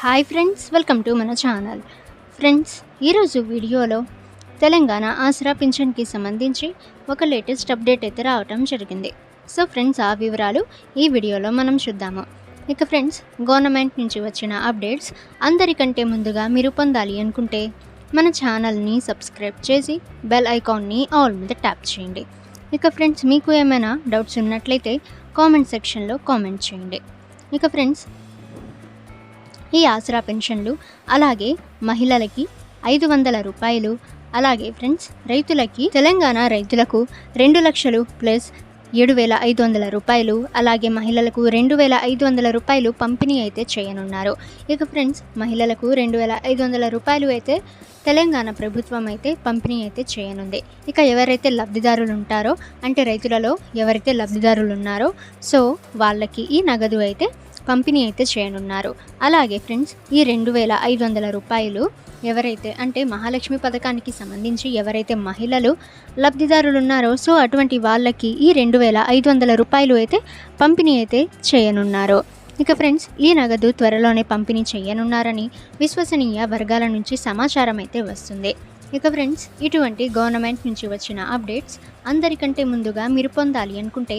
Hi friends welcome to మన channel friends ఈరోజు వీడియోలో తెలంగాణ ఆసరా పింఛన్కి సంబంధించి ఒక లేటెస్ట్ అప్డేట్ అయితే రావటం జరిగింది. సో ఫ్రెండ్స్ ఆ వివరాలు ఈ వీడియోలో మనం చూద్దాము. ఇక ఫ్రెండ్స్ గవర్నమెంట్ నుంచి వచ్చిన అప్డేట్స్ అందరికంటే ముందుగా మీరు పొందాలి అనుకుంటే మన ఛానల్ని సబ్స్క్రైబ్ చేసి బెల్ ఐకాన్ని ఆల్ మీద ట్యాప్ చేయండి. ఇక ఫ్రెండ్స్ మీకు ఏమైనా డౌట్స్ ఉన్నట్లయితే కామెంట్ సెక్షన్లో కామెంట్ చేయండి. ఇక ఫ్రెండ్స్ ఈ ఆసరా పెన్షన్లు అలాగే మహిళలకి ఐదు వందల రూపాయలు అలాగే ఫ్రెండ్స్ రైతులకి తెలంగాణ రైతులకు రెండు లక్షలు ప్లస్ ఏడు వేల ఐదు వందల రూపాయలు అలాగే మహిళలకు రెండు వేల ఐదు వందల రూపాయలు పంపిణీ అయితే చేయనున్నారు. ఇక ఫ్రెండ్స్ మహిళలకు రెండు వేల ఐదు వందల రూపాయలు అయితే తెలంగాణ ప్రభుత్వం అయితే పంపిణీ అయితే చేయనుంది. ఇక ఎవరైతే లబ్ధిదారులు ఉంటారో అంటే రైతులలో ఎవరైతే లబ్ధిదారులు ఉన్నారో సో వాళ్ళకి ఈ నగదు అయితే పంపిణీ అయితే చేయనున్నారు. అలాగే ఫ్రెండ్స్ ఈ రెండు వేల ఐదు వందల రూపాయలు ఎవరైతే అంటే మహాలక్ష్మి పథకానికి సంబంధించి ఎవరైతే మహిళలు లబ్ధిదారులు ఉన్నారో సో అటువంటి వాళ్ళకి ఈ రెండు వేల ఐదు వందల రూపాయలు అయితే పంపిణీ అయితే చేయనున్నారు. ఇక ఫ్రెండ్స్ ఈ నగదు త్వరలోనే పంపిణీ చేయనున్నారని విశ్వసనీయ వర్గాల నుంచి సమాచారం అయితే వస్తుంది. ఇక ఫ్రెండ్స్ ఇటువంటి గవర్నమెంట్ నుంచి వచ్చిన అప్డేట్స్ అందరికంటే ముందుగా మీరు పొందాలి అనుకుంటే